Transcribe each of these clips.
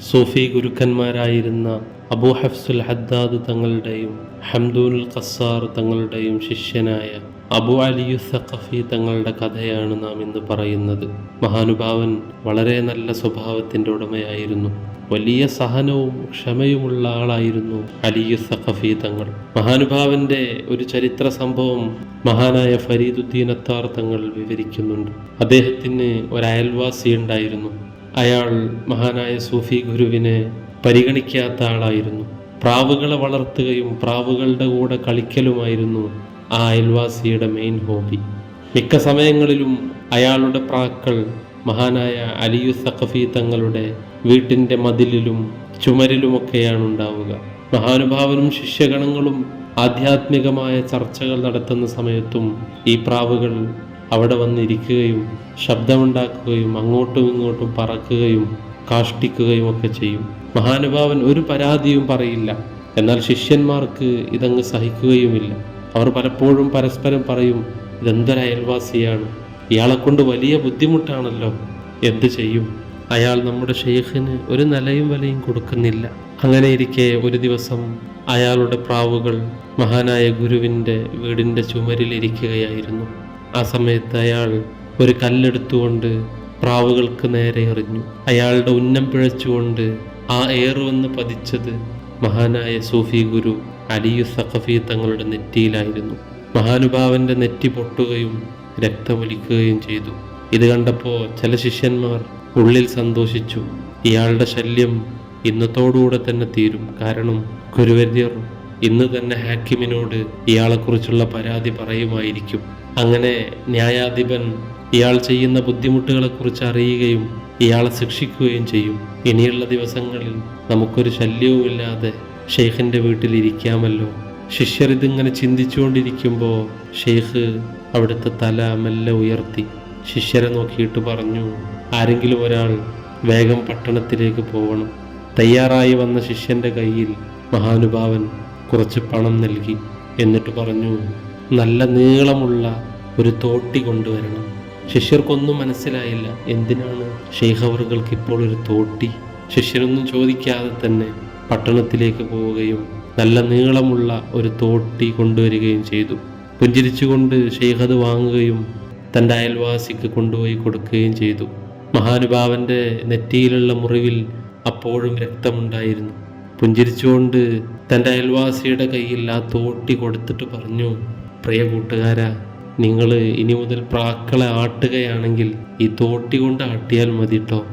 സൂഫി ഗുരുക്കന്മാരായിരുന്ന അബൂ ഹഫ്സുൽ ഹദ്ദാദ് തങ്ങളുടെയും ഹംദുൽ ഖസാർ തങ്ങളുടെയും ശിഷ്യനായ അബു അലിയു സഖഫി തങ്ങളുടെ കഥയാണ് നാം ഇന്ന് പറയുന്നത്. മഹാനുഭാവൻ വളരെ നല്ല സ്വഭാവത്തിന്റെ ഉടമയായിരുന്നു. വലിയ സഹനവും ക്ഷമയുമുള്ള ആളായിരുന്നു അലിയു സഖഫി തങ്ങൾ. മഹാനുഭാവന്റെ ഒരു ചരിത്ര സംഭവം മഹാനായ ഫരീദുദ്ദീൻ അത്താർ തങ്ങൾ വിവരിക്കുന്നുണ്ട്. അദ്ദേഹത്തിന് ഒരു അയൽവാസി ഉണ്ടായിരുന്നു. അയാൾ മഹാനായ സൂഫി ഗുരുവിനെ പരിഗണിക്കാത്ത ആളായിരുന്നു. പ്രാവുകളെ വളർത്തുകയും പ്രാവുകളുടെ കൂടെ കളിക്കലുമായിരുന്നു ആ അയൽവാസിയുടെ മെയിൻ ഹോബി മിക്ക സമയങ്ങളിലും അയാളുടെ പ്രാക്കൾ മഹാനായ അലിയു സഖഫി തങ്ങളുടെ വീട്ടിന്റെ മതിലിലും ചുമരിലുമൊക്കെയാണ് ഉണ്ടാവുക മഹാനുഭാവനും ശിഷ്യഗണങ്ങളും ആധ്യാത്മികമായ ചർച്ചകൾ നടത്തുന്ന സമയത്തും ഈ പ്രാവുകൾ അവിടെ വന്നിരിക്കുകയും ശബ്ദമുണ്ടാക്കുകയും അങ്ങോട്ടും ഇങ്ങോട്ടും പറക്കുകയും കാഷ്ടിക്കുകയും ഒക്കെ ചെയ്യും. മഹാനുഭാവൻ ഒരു പരാതിയും പറയില്ല. എന്നാൽ ശിഷ്യന്മാർക്ക് ഇതങ്ങ് സഹിക്കുകയുമില്ല. അവർ പലപ്പോഴും പരസ്പരം പറയും ഇതെന്തൊരു അയൽവാസിയാണ്? ഇയാളെ കൊണ്ട് വലിയ ബുദ്ധിമുട്ടാണല്ലോ. എന്ത് ചെയ്യും? അയാൾ നമ്മുടെ ഷെയ്ഖിന് ഒരു നിലയും വിലയും കൊടുക്കുന്നില്ല. അങ്ങനെ ഇരിക്കെ ഒരു ദിവസം അയാളുടെ പ്രാവുകൾ മഹാനായ ഗുരുവിന്റെ വീടിന്റെ ചുമരിലിരിക്കുകയായിരുന്നു. ആ സമയത്ത് അയാൾ ഒരു കല്ലെടുത്തുകൊണ്ട് പ്രാവുകൾക്ക് നേരെ എറിഞ്ഞു. അയാളുടെ ഉന്നം പിഴച്ചുകൊണ്ട് ആ ഏറുവെന്ന് പതിച്ചത് മഹാനായ സൂഫി ഗുരു അലിയു സഖഫി തങ്ങളുടെ നെറ്റിയിലായിരുന്നു. മഹാനുഭാവന്റെ നെറ്റി പൊട്ടുകയും രക്തമൊലിക്കുകയും ചെയ്തു. ഇത് കണ്ടപ്പോൾ ചില ശിഷ്യന്മാർ ഉള്ളിൽ സന്തോഷിച്ചു. ഇയാളുടെ ശല്യം ഇന്നത്തോടുകൂടെ തന്നെ തീരും. കാരണം ഗുരുവര്യർ ഇന്ന് തന്നെ ഹാക്കിമിനോട് ഇയാളെക്കുറിച്ചുള്ള പരാതി പറയുമായിരിക്കും. അങ്ങനെ ന്യായാധിപൻ ഇയാൾ ചെയ്യുന്ന ബുദ്ധിമുട്ടുകളെക്കുറിച്ച് അറിയുകയും ഇയാളെ ശിക്ഷിക്കുകയും ചെയ്യും. ഇനിയുള്ള ദിവസങ്ങളിൽ നമുക്കൊരു ശല്യവുമില്ലാതെ ഷെയ്ഖിന്റെ വീട്ടിൽ ഇരിക്കാമല്ലോ ശിഷ്യർ ഇതിങ്ങനെ ചിന്തിച്ചുകൊണ്ടിരിക്കുമ്പോൾ ഷെയ്ഖ് അവിടുത്തെ തല മെല്ലെ ഉയർത്തി. ശിഷ്യരെ നോക്കിയിട്ട് പറഞ്ഞു ആരെങ്കിലും ഒരാൾ വേഗം പട്ടണത്തിലേക്ക് പോകണം തയ്യാറായി വന്ന ശിഷ്യന്റെ കയ്യിൽ മഹാനുഭാവൻ കുറച്ച് പണം നൽകി എന്നിട്ട് പറഞ്ഞു നല്ല നീളമുള്ള ഒരു തോട്ടി കൊണ്ടുവരണം. ശിഷ്യർക്കൊന്നും മനസ്സിലായില്ല എന്തിനാണ് ഷെയ്ഖവറുകൾക്ക് ഇപ്പോൾ ഒരു തോട്ടി? ശിഷ്യരൊന്നും ചോദിക്കാതെ തന്നെ പട്ടണത്തിലേക്ക് പോവുകയും നല്ല നീളമുള്ള ഒരു തോട്ടി കൊണ്ടുവരികയും ചെയ്തു. പുഞ്ചിരിച്ചുകൊണ്ട് ഷെയ്ഖ് അത് വാങ്ങുകയും തന്റെ അയൽവാസിക്ക് കൊണ്ടുപോയി കൊടുക്കുകയും ചെയ്തു. മഹാനുഭാവന്റെ നെറ്റിയിലുള്ള മുറിവിൽ അപ്പോഴും രക്തമുണ്ടായിരുന്നു. പുഞ്ചിരിച്ചുകൊണ്ട് തന്റെ അയൽവാസിയുടെ കയ്യിൽ ആ തോട്ടി കൊടുത്തിട്ട് പറഞ്ഞു പ്രിയ കൂട്ടുകാരാ നിങ്ങൾ ഇനി മുതൽ പ്രാക്കളെ ആട്ടുകയാണെങ്കിൽ ഈ തോട്ടി കൊണ്ട് ആട്ടിയാൽ മതി കേട്ടോ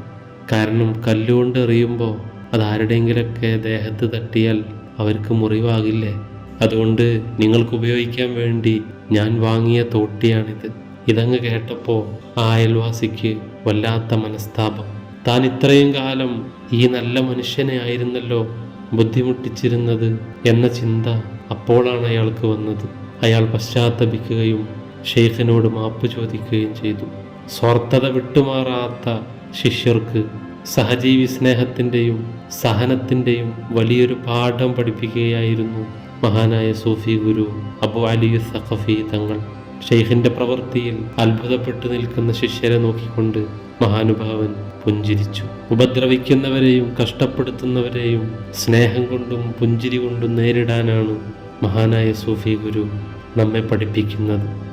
കാരണം കല്ലുകൊണ്ട് എറിയുമ്പോൾ അത് ആരുടെയെങ്കിലൊക്കെ ദേഹത്ത് തട്ടിയാൽ അവർക്ക് മുറിവാകില്ലേ? അതുകൊണ്ട് നിങ്ങൾക്ക് ഉപയോഗിക്കാൻ വേണ്ടി ഞാൻ വാങ്ങിയ തോട്ടിയാണിത്. ഇതങ്ങ് കേട്ടപ്പോൾ ആ അയൽവാസിക്ക് വല്ലാത്ത മനസ്താപം. താൻ ഇത്രയും കാലം ഈ നല്ല മനുഷ്യനെ ആയിരുന്നല്ലോ ബുദ്ധിമുട്ടിച്ചിരുന്നത് എന്ന ചിന്ത അപ്പോഴാണ് അയാൾക്ക് വന്നത്. അയാൾ പശ്ചാത്തപിക്കുകയും ഷെയ്ഖിനോട് മാപ്പ് ചോദിക്കുകയും ചെയ്തു. സ്വാർത്ഥത വിട്ടുമാറാത്ത ശിഷ്യർക്ക് സഹജീവി സ്നേഹത്തിന്റെയും സഹനത്തിന്റെയും വലിയൊരു പാഠം പഠിപ്പിക്കുകയായിരുന്നു മഹാനായ സൂഫി ഗുരു അബു അലി സഖഫി തങ്ങൾ. ഷെയ്ഖിന്റെ പ്രവൃത്തിയിൽ അത്ഭുതപ്പെട്ടു നിൽക്കുന്ന ശിഷ്യരെ നോക്കിക്കൊണ്ട് മഹാനുഭാവൻ പുഞ്ചിരിച്ചു. ഉപദ്രവിക്കുന്നവരെയും കഷ്ടപ്പെടുത്തുന്നവരെയും സ്നേഹം കൊണ്ടും പുഞ്ചിരി കൊണ്ടും നേരിടാനാണ് മഹാനായ സൂഫി ഗുരു നമ്മെ പഠിപ്പിക്കുന്നത്.